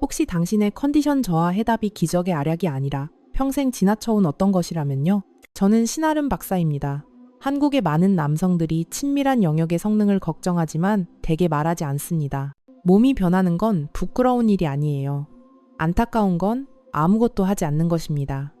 혹시 당신의 컨디션 저하 해답이 기적의 알약이 아니라 평생 지나쳐온 어떤 것이라면요? 저는 신아름 박사입니다. 한국의 많은 남성들이 친밀한 영역의 성능을 걱정하지만 대개 말하지 않습니다. 몸이 변하는 건 부끄러운 일이 아니에요. 안타까운 건 아무것도 하지 않는 것입니다.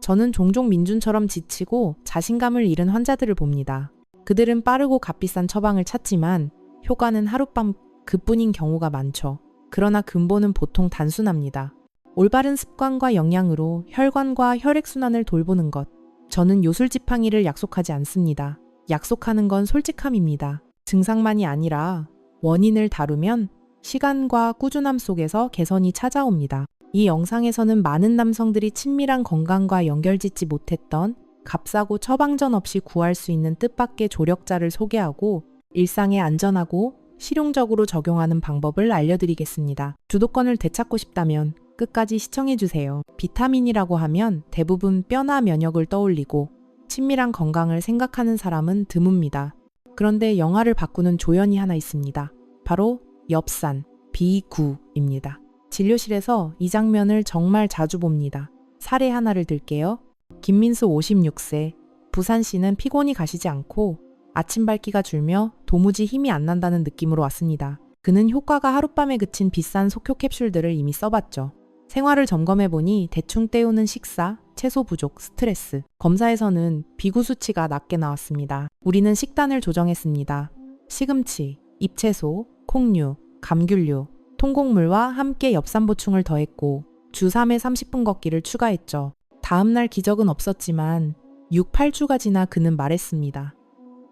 저는 종종 민준처럼 지치고 자신감을 잃은 환자들을 봅니다. 그들은 빠르고 값비싼 처방을 찾지만 효과는 하룻밤 그뿐인 경우가 많죠. 그러나 근본은 보통 단순합니다. 올바른 습관과 영양으로 혈관과 혈액순환을 돌보는 것. 저는 요술지팡이를 약속하지 않습니다. 약속하는 건 솔직함입니다. 증상만이 아니라 원인을 다루면 시간과 꾸준함 속에서 개선이 찾아옵니다. 이 영상에서는 많은 남성들이 친밀한 건강과 연결짓지 못했던 값싸고 처방전 없이 구할 수 있는 뜻밖의 조력자를 소개하고 일상에 안전하고 실용적으로 적용하는 방법을 알려드리겠습니다. 주도권을 되찾고 싶다면 끝까지 시청해주세요. 비타민이라고 하면 대부분 뼈나 면역을 떠올리고 친밀한 건강을 생각하는 사람은 드뭅니다. 그런데 영화를 바꾸는 조연이 하나 있습니다. 바로 엽산, B9입니다. 진료실에서 이 장면을 정말 자주 봅니다. 사례 하나를 들게요. 김민수 56세. 부산시는 피곤이 가시지 않고 아침 밝기가 줄며 도무지 힘이 안 난다는 느낌으로 왔습니다. 그는 효과가 하룻밤에 그친 비싼 속효 캡슐들을 이미 써봤죠. 생활을 점검해보니 대충 때우는 식사, 채소 부족, 스트레스. 검사에서는 비구 수치가 낮게 나왔습니다. 우리는 식단을 조정했습니다. 시금치, 잎채소, 콩류, 감귤류, 통곡물과 함께 엽산 보충을 더했고 주 3회 30분 걷기를 추가했죠. 다음날 기적은 없었지만 6, 8주가 지나 그는 말했습니다.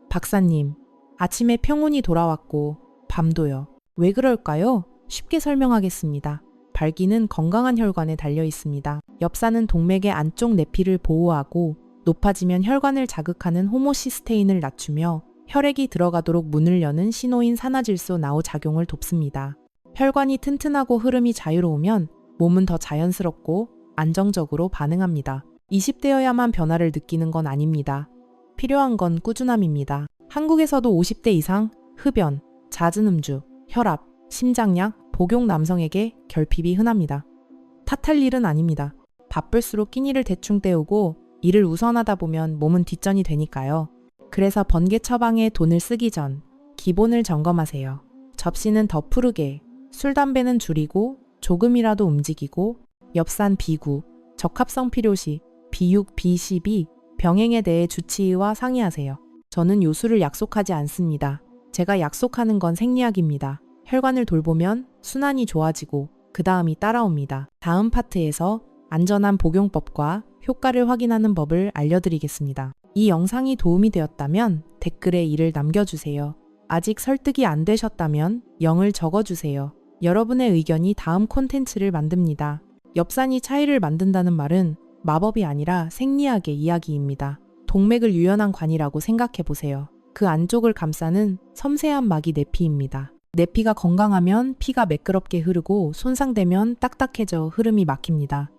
박사님, 아침에 평온이 돌아왔고 밤도요. 왜 그럴까요? 쉽게 설명하겠습니다. 발기는 건강한 혈관에 달려 있습니다. 엽산은 동맥의 안쪽 내피를 보호하고 높아지면 혈관을 자극하는 호모시스테인을 낮추며 혈액이 들어가도록 문을 여는 신호인 산화질소 나오 작용을 돕습니다. 혈관이 튼튼하고 흐름이 자유로우면 몸은 더 자연스럽고 안정적으로 반응합니다. 20대여야만 변화를 느끼는 건 아닙니다. 필요한 건 꾸준함입니다. 한국에서도 50대 이상 흡연, 잦은 음주, 혈압, 심장약, 복용 남성에게 결핍이 흔합니다. 탓할 일은 아닙니다. 바쁠수록 끼니를 대충 때우고 일을 우선하다 보면 몸은 뒷전이 되니까요. 그래서 번개 처방에 돈을 쓰기 전 기본을 점검하세요. 접시는 더 푸르게, 술, 담배는 줄이고 조금이라도 움직이고 엽산 B9, 적합성 필요시 B6, B12 병행에 대해 주치의와 상의하세요. 저는 요술을 약속하지 않습니다. 제가 약속하는 건 생리학입니다. 혈관을 돌보면 순환이 좋아지고 그 다음이 따라옵니다. 다음 파트에서 안전한 복용법과 효과를 확인하는 법을 알려드리겠습니다. 이 영상이 도움이 되었다면 댓글에 이를 남겨주세요. 아직 설득이 안 되셨다면 0을 적어주세요. 여러분의 의견이 다음 콘텐츠를 만듭니다. 엽산이 차이를 만든다는 말은 마법이 아니라 생리학의 이야기입니다. 동맥을 유연한 관이라고 생각해 보세요. 그 안쪽을 감싸는 섬세한 막이 내피입니다. 내피가 건강하면 피가 매끄럽게 흐르고 손상되면 딱딱해져 흐름이 막힙니다.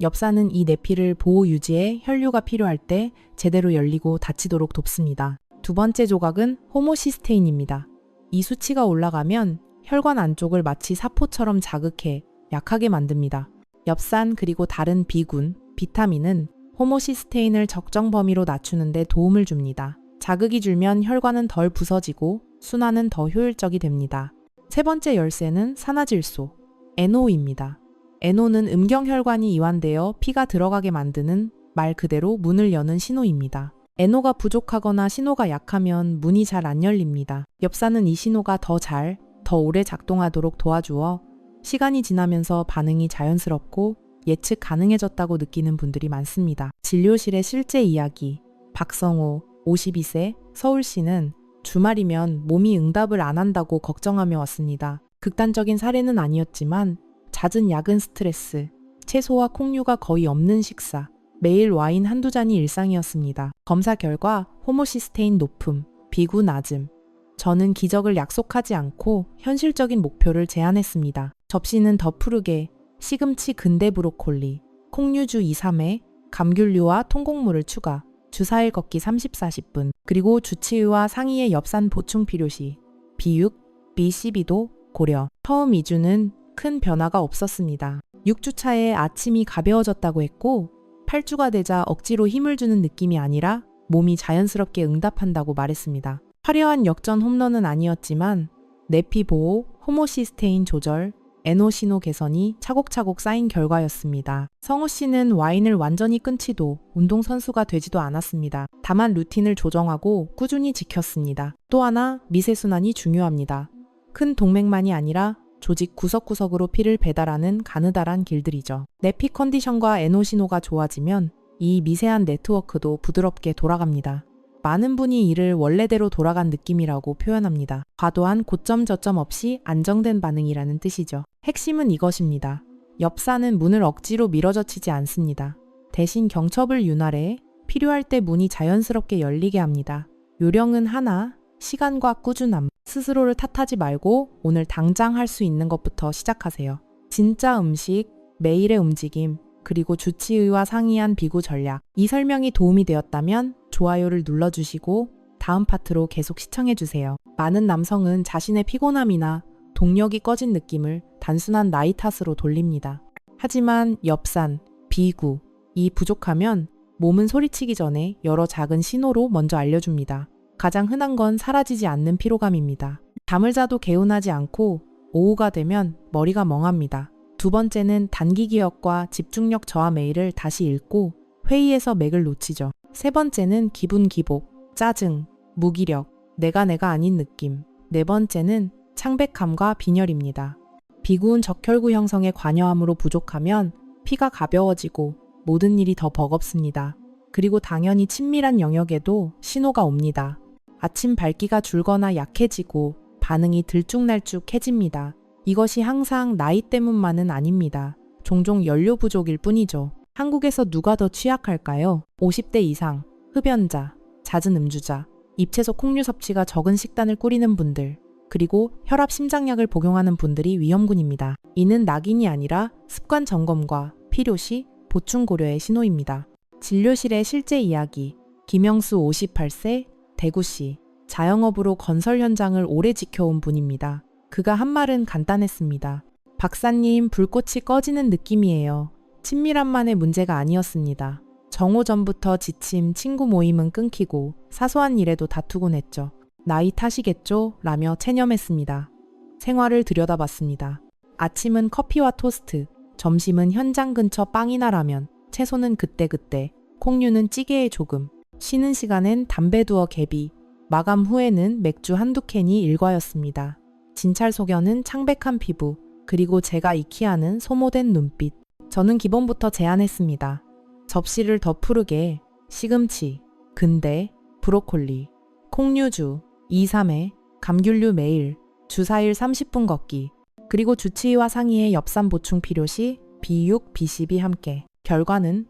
엽산은 이 내피를 보호 유지해 혈류가 필요할 때 제대로 열리고 닫히도록 돕습니다. 두 번째 조각은 호모시스테인입니다. 이 수치가 올라가면 혈관 안쪽을 마치 사포처럼 자극해 약하게 만듭니다. 엽산 그리고 다른 비군, 비타민은 호모시스테인을 적정 범위로 낮추는데 도움을 줍니다. 자극이 줄면 혈관은 덜 부서지고 순환은 더 효율적이 됩니다. 세 번째 열쇠는 산화질소, NO입니다. NO는 음경혈관이 이완되어 피가 들어가게 만드는 말 그대로 문을 여는 신호입니다. NO가 부족하거나 신호가 약하면 문이 잘 안 열립니다. 엽산은 이 신호가 더 잘, 더 오래 작동하도록 도와주어 시간이 지나면서 반응이 자연스럽고 예측 가능해졌다고 느끼는 분들이 많습니다. 진료실의 실제 이야기. 박성호, 52세, 서울시는 주말이면 몸이 응답을 안 한다고 걱정하며 왔습니다. 극단적인 사례는 아니었지만 잦은 야근 스트레스, 채소와 콩류가 거의 없는 식사, 매일 와인 한두 잔이 일상이었습니다. 검사 결과 호모시스테인 높음, 비구 낮음. 저는 기적을 약속하지 않고 현실적인 목표를 제안했습니다. 접시는 더 푸르게 시금치 근대 브로콜리, 콩류주 2, 3회, 감귤류와 통곡물을 추가, 주 4일 걷기 30, 40분, 그리고 주치의와 상의의 엽산 보충 필요시, B6, B12도 고려. 처음 2주는 큰 변화가 없었습니다. 6주 차에 아침이 가벼워졌다고 했고 8주가 되자 억지로 힘을 주는 느낌이 아니라 몸이 자연스럽게 응답한다고 말했습니다. 화려한 역전 홈런은 아니었지만 내피 보호, 호모시스테인 조절, 에노시노 개선이 차곡차곡 쌓인 결과였습니다. 성우 씨는 와인을 완전히 끊지도 운동선수가 되지도 않았습니다. 다만 루틴을 조정하고 꾸준히 지켰습니다. 또 하나 미세순환이 중요합니다. 큰 동맥만이 아니라 조직 구석구석으로 피를 배달하는 가느다란 길들이죠. 내 피 컨디션과 에노시노가 좋아지면 이 미세한 네트워크도 부드럽게 돌아갑니다. 많은 분이 이를 원래대로 돌아간 느낌이라고 표현합니다. 과도한 고점 저점 없이 안정된 반응이라는 뜻이죠. 핵심은 이것입니다. 엽사는 문을 억지로 밀어젖히지 않습니다. 대신 경첩을 윤활해 필요할 때 문이 자연스럽게 열리게 합니다. 요령은 하나, 시간과 꾸준함. 스스로를 탓하지 말고 오늘 당장 할 수 있는 것부터 시작하세요. 진짜 음식, 매일의 움직임, 그리고 주치의와 상의한 비구 전략. 이 설명이 도움이 되었다면 좋아요를 눌러주시고 다음 파트로 계속 시청해주세요. 많은 남성은 자신의 피곤함이나 동력이 꺼진 느낌을 단순한 나이 탓으로 돌립니다. 하지만 엽산, 비구, 이 부족하면 몸은 소리치기 전에 여러 작은 신호로 먼저 알려줍니다. 가장 흔한 건 사라지지 않는 피로감입니다. 잠을 자도 개운하지 않고 오후가 되면 머리가 멍합니다. 두 번째는 단기 기억과 집중력 저하 메일을 다시 읽고 회의에서 맥을 놓치죠. 세 번째는 기분 기복, 짜증, 무기력, 내가 내가 아닌 느낌. 네 번째는 창백함과 빈혈입니다. 비구운 적혈구 형성에 관여함으로 부족하면 피가 가벼워지고 모든 일이 더 버겁습니다. 그리고 당연히 친밀한 영역에도 신호가 옵니다. 아침 밝기가 줄거나 약해지고 반응이 들쭉날쭉해집니다. 이것이 항상 나이 때문만은 아닙니다. 종종 연료 부족일 뿐이죠. 한국에서 누가 더 취약할까요? 50대 이상, 흡연자, 잦은 음주자, 입채소 콩류 섭취가 적은 식단을 꾸리는 분들, 그리고 혈압 심장약을 복용하는 분들이 위험군입니다. 이는 낙인이 아니라 습관 점검과 필요 시 보충 고려의 신호입니다. 진료실의 실제 이야기. 김영수 58세, 대구시. 자영업으로 건설 현장을 오래 지켜온 분입니다. 그가 한 말은 간단했습니다. 박사님, 불꽃이 꺼지는 느낌이에요. 친밀함만의 문제가 아니었습니다. 정오 전부터 지침, 친구 모임은 끊기고 사소한 일에도 다투곤 했죠. 나이 탓이겠죠? 라며 체념했습니다. 생활을 들여다봤습니다. 아침은 커피와 토스트, 점심은 현장 근처 빵이나 라면, 채소는 그때그때, 콩류는 찌개에 조금, 쉬는 시간엔 담배 두어 개비, 마감 후에는 맥주 한두 캔이 일과였습니다. 진찰 소견은 창백한 피부, 그리고 제가 익히 하는 소모된 눈빛. 저는 기본부터 제안했습니다. 접시를 더 푸르게 시금치, 근대, 브로콜리, 콩류주, 2, 3회, 감귤류 매일, 주사일 30분 걷기, 그리고 주치의와 상의해 엽산 보충 필요 시 B6, B12 함께. 결과는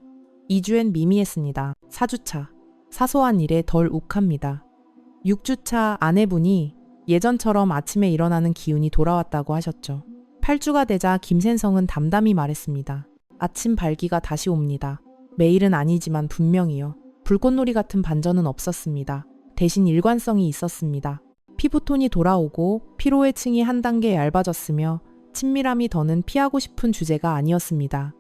2주엔 미미했습니다. 4주차. 사소한 일에 덜 욱합니다. 6주차 아내분이 예전처럼 아침에 일어나는 기운이 돌아왔다고 하셨죠. 8주가 되자 김先성은 담담히 말했습니다. 아침 발기가 다시 옵니다. 매일은 아니지만 분명히요. 불꽃놀이 같은 반전은 없었습니다. 대신 일관성이 있었습니다. 피부톤이 돌아오고 피로의 층이 한 단계 얇아졌으며 친밀함이 더는 피하고 싶은 주제가 아니었습니다.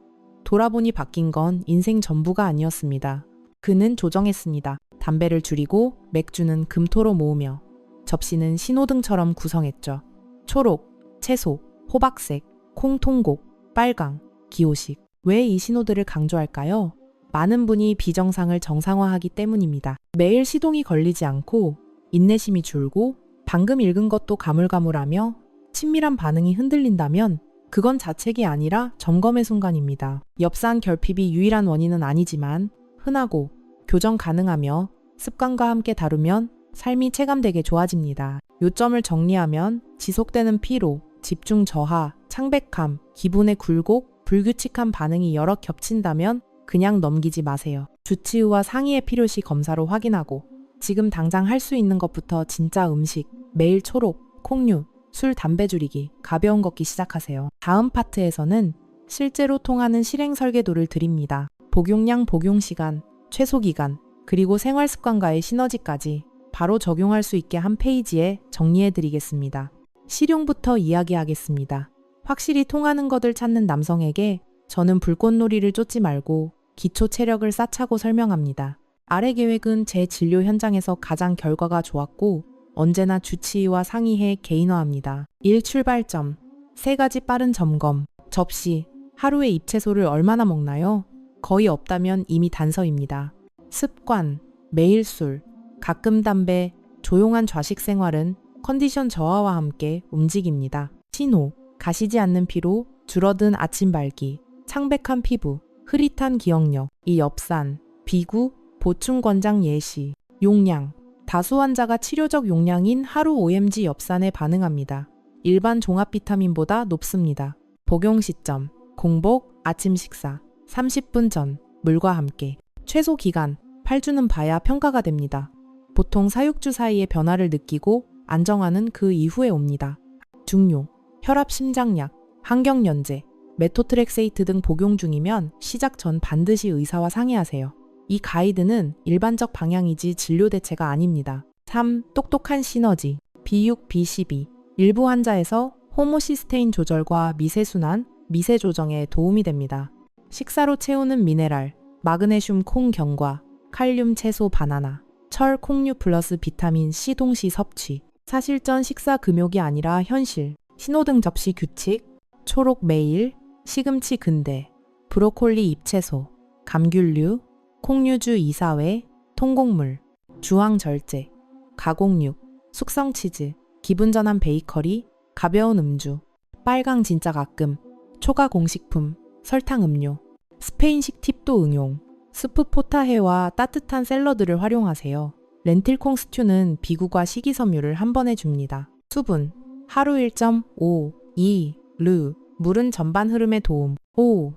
돌아보니 바뀐 건 인생 전부가 아니었습니다. 그는 조정했습니다. 담배를 줄이고 맥주는 금토로 모으며 접시는 신호등처럼 구성했죠. 초록, 채소, 호박색, 콩통곡, 빨강, 기호식. 왜 이 신호들을 강조할까요? 많은 분이 비정상을 정상화하기 때문입니다. 매일 시동이 걸리지 않고 인내심이 줄고 방금 읽은 것도 가물가물하며 친밀한 반응이 흔들린다면 그건 자책이 아니라 점검의 순간입니다. 엽산 결핍이 유일한 원인은 아니지만 흔하고 교정 가능하며 습관과 함께 다루면 삶이 체감되게 좋아집니다. 요점을 정리하면 지속되는 피로, 집중 저하, 창백함, 기분의 굴곡, 불규칙한 반응이 여러 겹친다면 그냥 넘기지 마세요. 주치의와 상의의 필요시 검사로 확인하고 지금 당장 할 수 있는 것부터 진짜 음식, 매일 초록, 콩류, 술, 담배 줄이기, 가벼운 걷기 시작하세요. 다음 파트에서는 실제로 통하는 실행 설계도를 드립니다. 복용량, 복용 시간, 최소 기간, 그리고 생활 습관과의 시너지까지 바로 적용할 수 있게 한 페이지에 정리해 드리겠습니다. 실용부터 이야기하겠습니다. 확실히 통하는 것을 찾는 남성에게 저는 불꽃놀이를 쫓지 말고 기초 체력을 쌓자고 설명합니다. 아래 계획은 제 진료 현장에서 가장 결과가 좋았고 언제나 주치의와 상의해 개인화합니다. 1 출발점. 세 가지 빠른 점검. 접시. 하루에 잎채소를 얼마나 먹나요? 거의 없다면 이미 단서입니다. 습관. 매일 술. 가끔 담배. 조용한 좌식 생활은 컨디션 저하와 함께 움직입니다. 신호. 가시지 않는 피로, 줄어든 아침 발기, 창백한 피부, 흐릿한 기억력, 이 엽산, 비구, 보충 권장 예시, 용량. 다수 환자가 치료적 용량인 하루 OMG 엽산에 반응합니다. 일반 종합 비타민보다 높습니다. 복용 시점, 공복, 아침 식사, 30분 전, 물과 함께. 최소 기간, 8주는 봐야 평가가 됩니다. 보통 사육주 사이의 변화를 느끼고 안정화는 그 이후에 옵니다. 중요, 혈압 심장약, 항경연제, 메토트렉세이트 등 복용 중이면 시작 전 반드시 의사와 상의하세요. 이 가이드는 일반적 방향이지 진료 대체가 아닙니다. 3. 똑똑한 시너지 B6, B12 일부 환자에서 호모시스테인 조절과 미세순환, 미세 조정에 도움이 됩니다. 식사로 채우는 미네랄, 마그네슘 콩 경과, 칼륨 채소 바나나, 철 콩류 플러스 비타민 C 동시 섭취. 사실전 식사 금욕이 아니라 현실. 신호등 접시 규칙, 초록 매일, 시금치 근대, 브로콜리 잎채소, 감귤류, 콩류주 이사회, 통곡물, 주황 절제, 가공육, 숙성 치즈, 기분 전환 베이커리, 가벼운 음주, 빨강 진짜 가끔, 초가 공식품, 설탕 음료, 스페인식 팁도 응용, 스프 포타헤와 따뜻한 샐러드를 활용하세요. 렌틸콩 스튜는 비구과 식이섬유를 한 번에 줍니다. 수분, 하루 1.5, 2, 르, 물은 전반 흐름에 도움. 5.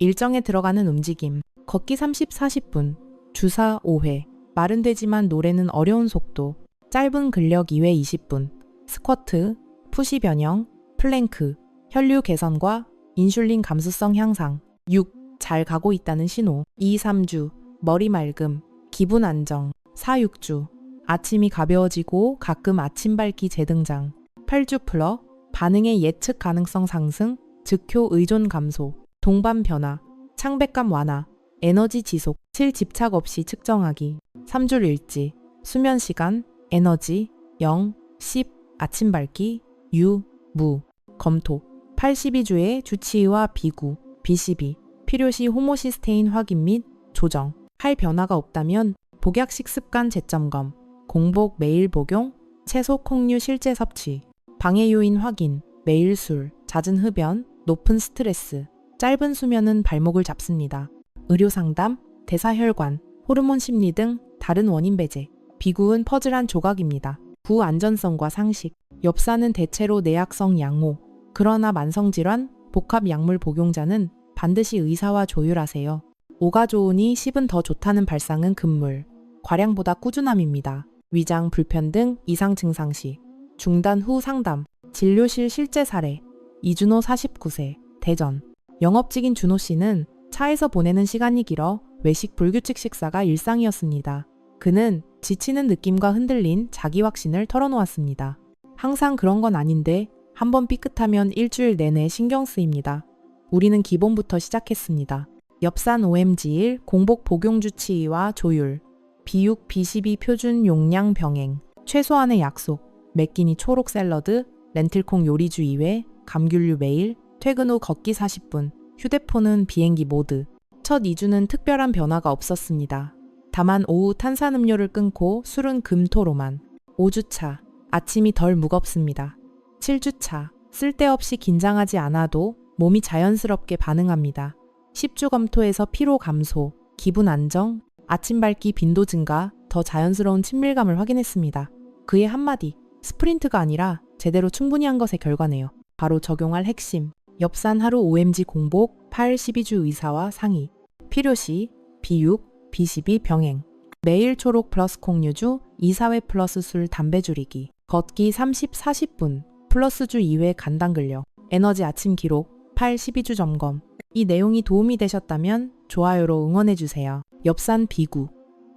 일정에 들어가는 움직임. 걷기 30, 40분. 주사 5회. 말은 되지만 노래는 어려운 속도. 짧은 근력 2회 20분. 스쿼트, 푸시 변형, 플랭크, 혈류 개선과 인슐린 감수성 향상. 6. 잘 가고 있다는 신호. 2, 3주. 머리 맑음. 기분 안정. 4, 6주. 아침이 가벼워지고 가끔 아침 밝기 재등장. 8주 플러. 반응의 예측 가능성 상승, 즉효 의존 감소, 동반 변화, 창백감 완화, 에너지 지속, 실 집착 없이 측정하기, 3줄 일지, 수면 시간, 에너지, 0, 10, 아침 밝기, 유, 무, 검토, 82주의 주치의와 비구, B12, 필요시 호모시스테인 확인 및 조정, 할 변화가 없다면 복약 식 습관 재점검, 공복 매일 복용, 채소 콩류 실제 섭취, 방해 요인 확인, 매일 술, 잦은 흡연, 높은 스트레스, 짧은 수면은 발목을 잡습니다. 의료 상담, 대사혈관, 호르몬 심리 등 다른 원인 배제, 비구은 퍼즐한 조각입니다. 구 안전성과 상식, 엽사는 대체로 내약성 양호, 그러나 만성질환, 복합 약물 복용자는 반드시 의사와 조율하세요. 5가 좋으니 10은 더 좋다는 발상은 금물, 과량보다 꾸준함입니다. 위장 불편 등 이상 증상 시 중단 후 상담, 진료실 실제 사례, 이준호 49세, 대전. 영업직인 준호 씨는 차에서 보내는 시간이 길어 외식 불규칙 식사가 일상이었습니다. 그는 지치는 느낌과 흔들린 자기 확신을 털어놓았습니다. 항상 그런 건 아닌데 한 번 삐끗하면 일주일 내내 신경 쓰입니다. 우리는 기본부터 시작했습니다. 엽산 OMG1 공복 복용 주치의와 조율, B6, B12 표준 용량 병행, 최소한의 약속, 맥기니 초록 샐러드, 렌틸콩 요리주 2회, 감귤류 매일, 퇴근 후 걷기 40분, 휴대폰은 비행기 모드. 첫 2주는 특별한 변화가 없었습니다. 다만 오후 탄산음료를 끊고 술은 금토로만. 5주차, 아침이 덜 무겁습니다. 7주차, 쓸데없이 긴장하지 않아도 몸이 자연스럽게 반응합니다. 10주 검토에서 피로 감소, 기분 안정, 아침 밝기 빈도 증가, 더 자연스러운 친밀감을 확인했습니다. 그의 한마디, 스프린트가 아니라 제대로 충분히 한 것의 결과네요. 바로 적용할 핵심. 엽산 하루 OMG 공복 8, 12주 의사와 상의. 필요시 B6, B12 병행. 매일 초록 플러스 콩류주, 이사회 플러스 술 담배 줄이기. 걷기 30, 40분. 플러스 주 2회 간당 근력. 에너지 아침 기록 8, 12주 점검. 이 내용이 도움이 되셨다면 좋아요로 응원해주세요. 엽산 비구.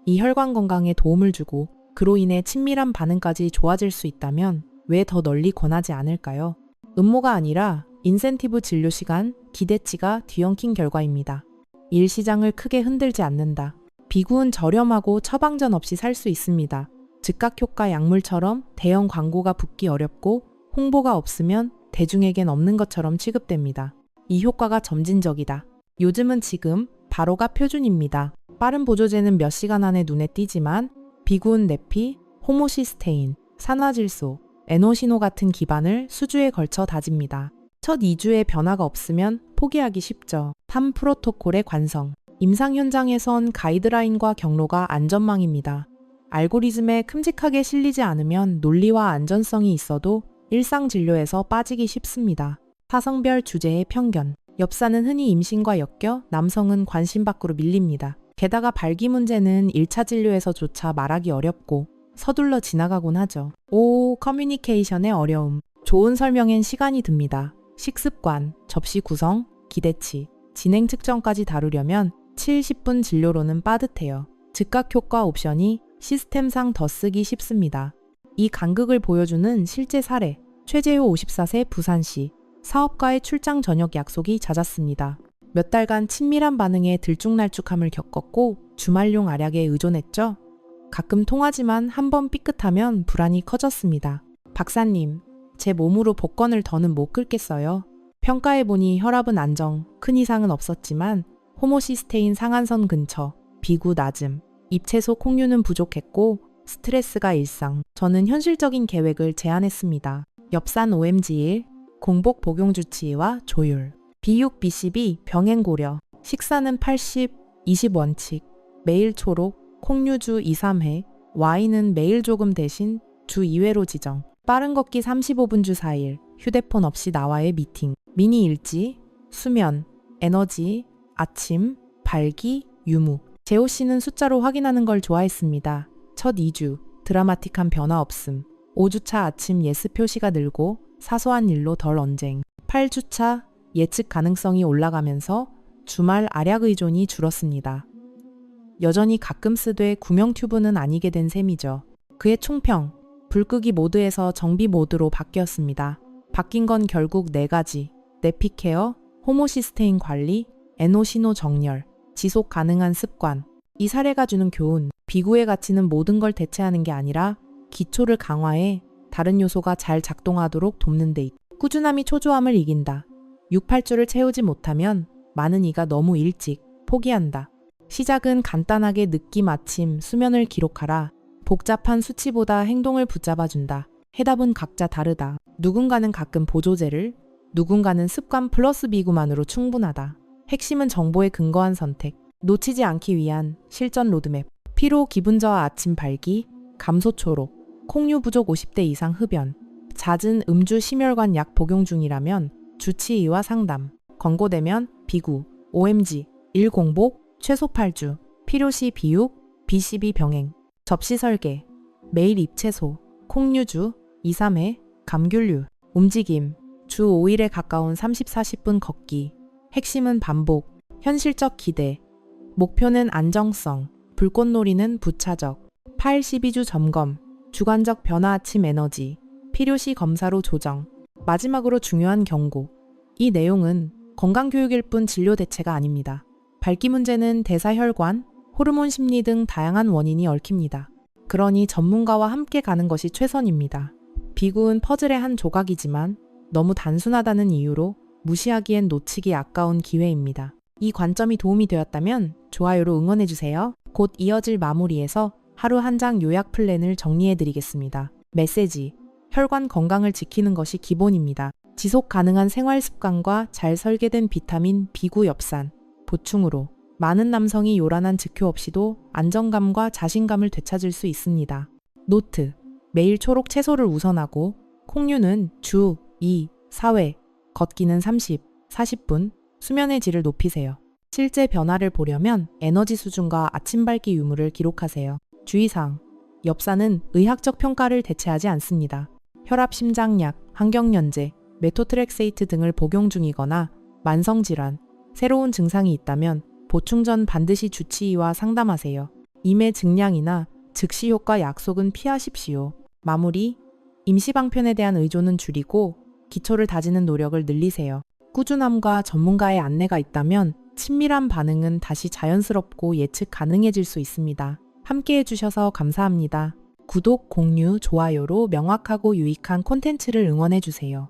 이 혈관 건강에 도움을 주고 그로 인해 친밀한 반응까지 좋아질 수 있다면 왜 더 널리 권하지 않을까요? 음모가 아니라 인센티브 진료 시간, 기대치가 뒤엉킨 결과입니다. 일 시장을 크게 흔들지 않는다. 비구는 저렴하고 처방전 없이 살 수 있습니다. 즉각 효과 약물처럼 대형 광고가 붙기 어렵고 홍보가 없으면 대중에겐 없는 것처럼 취급됩니다. 이 효과가 점진적이다. 요즘은 지금 바로가 표준입니다. 빠른 보조제는 몇 시간 안에 눈에 띄지만 비구은 네피, 호모시스테인, 산화질소, 에노시노 같은 기반을 수주에 걸쳐 다집니다. 첫 2주에 변화가 없으면 포기하기 쉽죠. 3 프로토콜의 관성. 임상 현장에선 가이드라인과 경로가 안전망입니다. 알고리즘에 큼직하게 실리지 않으면 논리와 안전성이 있어도 일상 진료에서 빠지기 쉽습니다. 사성별 주제의 편견. 엽사는 흔히 임신과 엮여 남성은 관심 밖으로 밀립니다. 게다가 발기 문제는 1차 진료에서조차 말하기 어렵고 서둘러 지나가곤 하죠. 오, 커뮤니케이션의 어려움. 좋은 설명엔 시간이 듭니다. 식습관, 접시 구성, 기대치, 진행 측정까지 다루려면 70분 진료로는 빠듯해요. 즉각 효과 옵션이 시스템상 더 쓰기 쉽습니다. 이 간극을 보여주는 실제 사례. 최재호 54세 부산시 사업가의 출장 저녁 약속이 잦았습니다. 몇 달간 친밀한 반응에 들쭉날쭉함을 겪었고 주말용 알약에 의존했죠. 가끔 통하지만 한 번 삐끗하면 불안이 커졌습니다. 박사님, 제 몸으로 복권을 더는 못 긁겠어요. 평가해보니 혈압은 안정, 큰 이상은 없었지만 호모시스테인 상한선 근처, 비구 낮음, 입채소 콩류는 부족했고 스트레스가 일상. 저는 현실적인 계획을 제안했습니다. 엽산 OMG1, 공복 복용 주치의와 조율. B6, B12 병행 고려. 식사는 80, 20 원칙. 매일 초록, 콩류주 2, 3회. 와인은 매일 조금 대신 주 2회로 지정. 빠른 걷기 35분 주 4일. 휴대폰 없이 나와의 미팅. 미니 일지, 수면, 에너지, 아침, 발기, 유무. 재호 씨는 숫자로 확인하는 걸 좋아했습니다. 첫 2주, 드라마틱한 변화 없음. 5주차 아침 예스 표시가 늘고 사소한 일로 덜 언쟁. 8주차 예측 가능성이 올라가면서 주말 알약 의존이 줄었습니다. 여전히 가끔 쓰되 구명 튜브는 아니게 된 셈이죠. 그의 총평, 불끄기 모드에서 정비 모드로 바뀌었습니다. 바뀐 건 결국 네 가지. 네피케어, 호모시스테인 관리, 에노시노 정렬, 지속 가능한 습관. 이 사례가 주는 교훈, 비구에 갇히는 모든 걸 대체하는 게 아니라 기초를 강화해 다른 요소가 잘 작동하도록 돕는 데 있. 꾸준함이 초조함을 이긴다. 6, 8주를 채우지 못하면 많은 이가 너무 일찍 포기한다. 시작은 간단하게 느낌 아침 수면을 기록하라. 복잡한 수치보다 행동을 붙잡아준다. 해답은 각자 다르다. 누군가는 가끔 보조제를, 누군가는 습관 플러스 비구만으로 충분하다. 핵심은 정보에 근거한 선택. 놓치지 않기 위한 실전 로드맵. 피로 기분 저하 아침 발기, 감소 초록, 콩류 부족 50대 이상 흡연, 잦은 음주 심혈관 약 복용 중이라면 주치의와 상담, 권고되면 비구, OMG, 일공복, 최소 8주, 필요시 비육, B12 병행, 접시 설계, 매일 입채소, 콩류주, 2, 3회, 감귤류, 움직임, 주 5일에 가까운 30, 40분 걷기, 핵심은 반복, 현실적 기대, 목표는 안정성, 불꽃놀이는 부차적, 8, 12주 점검, 주관적 변화 아침 에너지, 필요시 검사로 조정. 마지막으로 중요한 경고. 이 내용은 건강교육일 뿐 진료 대체가 아닙니다. 밝기 문제는 대사혈관, 호르몬 심리 등 다양한 원인이 얽힙니다. 그러니 전문가와 함께 가는 것이 최선입니다. 비구은 퍼즐의 한 조각이지만 너무 단순하다는 이유로 무시하기엔 놓치기 아까운 기회입니다. 이 관점이 도움이 되었다면 좋아요로 응원해주세요. 곧 이어질 마무리에서 하루 한 장 요약 플랜을 정리해드리겠습니다. 메시지. 혈관 건강을 지키는 것이 기본입니다. 지속 가능한 생활 습관과 잘 설계된 비타민 비구 엽산, 보충으로 많은 남성이 요란한 즉효 없이도 안정감과 자신감을 되찾을 수 있습니다. 노트. 매일 초록 채소를 우선하고 콩류는 주 2, 4회, 걷기는 30, 40분, 수면의 질을 높이세요. 실제 변화를 보려면 에너지 수준과 아침 밝기 유무를 기록하세요. 주의사항. 엽산은 의학적 평가를 대체하지 않습니다. 혈압심장약, 항경련제, 메토트렉세이트 등을 복용 중이거나 만성질환, 새로운 증상이 있다면 보충 전 반드시 주치의와 상담하세요. 임의 증량이나 즉시 효과 약속은 피하십시오. 마무리 임시방편에 대한 의존은 줄이고 기초를 다지는 노력을 늘리세요. 꾸준함과 전문가의 안내가 있다면 친밀한 반응은 다시 자연스럽고 예측 가능해질 수 있습니다. 함께 해주셔서 감사합니다. 구독, 공유, 좋아요로 명확하고 유익한 콘텐츠를 응원해주세요.